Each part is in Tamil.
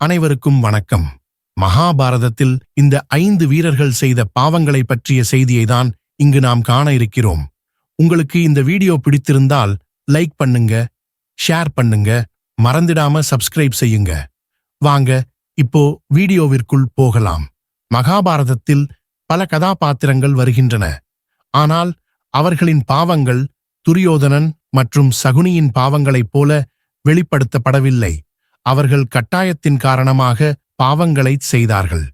அனைவருக்கும் வணக்கம். மகாபாரதத்தில் இந்த ஐந்து வீரர்கள் செய்த பாவங்களை பற்றிய செய்தியை தான் இங்கு நாம் காண இருக்கிறோம். உங்களுக்கு இந்த வீடியோ பிடித்திருந்தால் லைக் பண்ணுங்க ஷேர் பண்ணுங்க மறந்திடாம சப்ஸ்கிரைப் செய்யுங்க. வாங்க இப்போ வீடியோவிற்குள் போகலாம். மகாபாரதத்தில் பல கதாபாத்திரங்கள் வருகின்றன. ஆனால் அவர்களின் பாவங்கள் துரியோதனன் மற்றும் சகுனியின் பாவங்களைப் போல வெளிப்படுத்தப்படவில்லை. அவர்கள் கட்டாயத்தின் காரணமாக பாவங்களைச் செய்தார்கள்.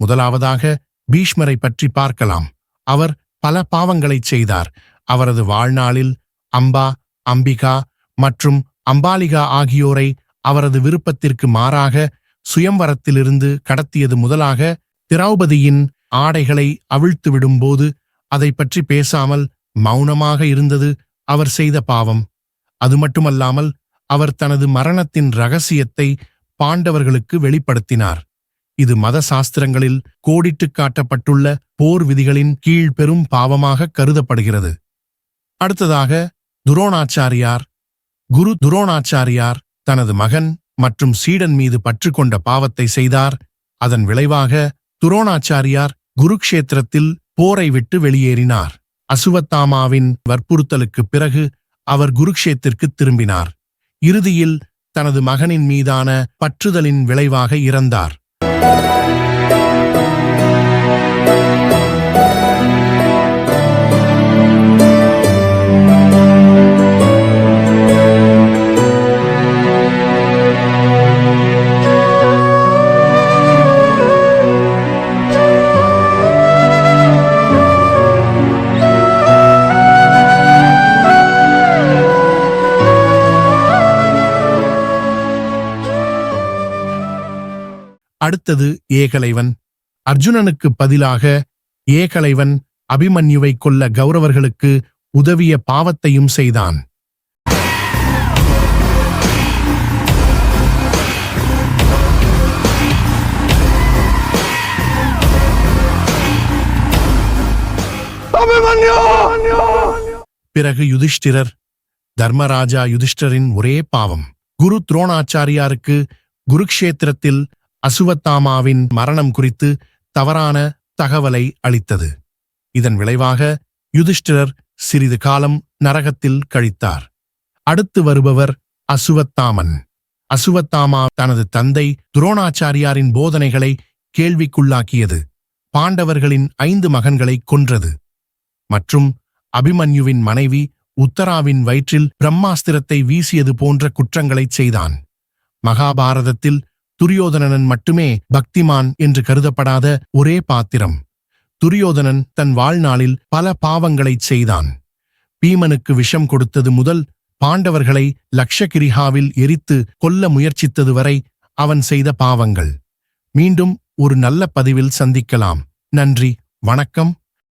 முதலாவதாக பீஷ்மரை பற்றி பார்க்கலாம். அவர் பல பாவங்களைச் செய்தார். அவரது வாழ்நாளில் அம்பா அம்பிகா மற்றும் அம்பாலிகா ஆகியோரை அவரது விருப்பத்திற்கு மாறாக சுயம்வரத்திலிருந்து கடத்தியது முதலாக திரௌபதியின் ஆடைகளை அவிழ்த்து விடும்போது அதை பற்றி பேசாமல் மௌனமாக இருந்தது அவர் செய்த பாவம். அது மட்டுமல்லாமல் அவர் தனது மரணத்தின் ரகசியத்தை பாண்டவர்களுக்கு வெளிப்படுத்தினார். இது மத சாஸ்திரங்களில் கோடிட்டுக் காட்டப்பட்டுள்ள போர் விதிகளின் கீழ் பெரும் பாவமாக கருதப்படுகிறது. அடுத்ததாக துரோணாச்சாரியார் குரு துரோணாச்சாரியார் தனது மகன் மற்றும் சீடன் மீது பற்று கொண்ட பாவத்தை செய்தார். அதன் விளைவாக துரோணாச்சாரியார் குருக்ஷேத்திரத்தில் போரை விட்டு வெளியேறினார். அசுவத்தாமாவின் வற்புறுத்தலுக்குப் பிறகு அவர் குருக்ஷேத்திற்கு திரும்பினார். இறுதியில் தனது மகனின் மீதான பற்றுதலின் விளைவாக இறந்தார். அடுத்தது ஏகலைவன். அர்ஜுனனுக்கு பதிலாக ஏகலைவன் அபிமன்யுவை கொல்ல கௌரவர்களுக்கு உதவிய பாவத்தையும் செய்தான். பிறகு யுதிஷ்டிரர் தர்மராஜா யுதிஷ்டரின் ஒரே பாவம். குரு துரோணாச்சாரியாருக்கு குருக்ஷேத்திரத்தில் அசுவத்தாமாவின் மரணம் குறித்து தவறான தகவலை அளித்தது. இதன் விளைவாக யுதிஷ்டிரர் சிறிது காலம் நரகத்தில் கழித்தார். அடுத்து வருபவர் அசுவத்தாமன். அசுவத்தாமா தனது தந்தை துரோணாச்சாரியாரின் போதனைகளை கேள்விக்குள்ளாக்கியது. பாண்டவர்களின் ஐந்து மகன்களை கொன்றது. மற்றும் அபிமன்யுவின் மனைவி உத்தராவின் வயிற்றில் பிரம்மாஸ்திரத்தை வீசியது போன்ற குற்றங்களைச் செய்தான். மகாபாரதத்தில் துரியோதனன் மட்டுமே பக்திமான் என்று கருதப்படாத ஒரே பாத்திரம். துரியோதனன் தன் வாழ்நாளில் பல பாவங்களைச் செய்தான். பீமனுக்கு விஷம் கொடுத்தது முதல் பாண்டவர்களை லக்ஷகிரிஹாவில் எரித்து கொல்ல முயற்சித்தது வரை அவன் செய்த பாவங்கள். மீண்டும் ஒரு நல்ல பதிவில் சந்திக்கலாம். நன்றி. வணக்கம்.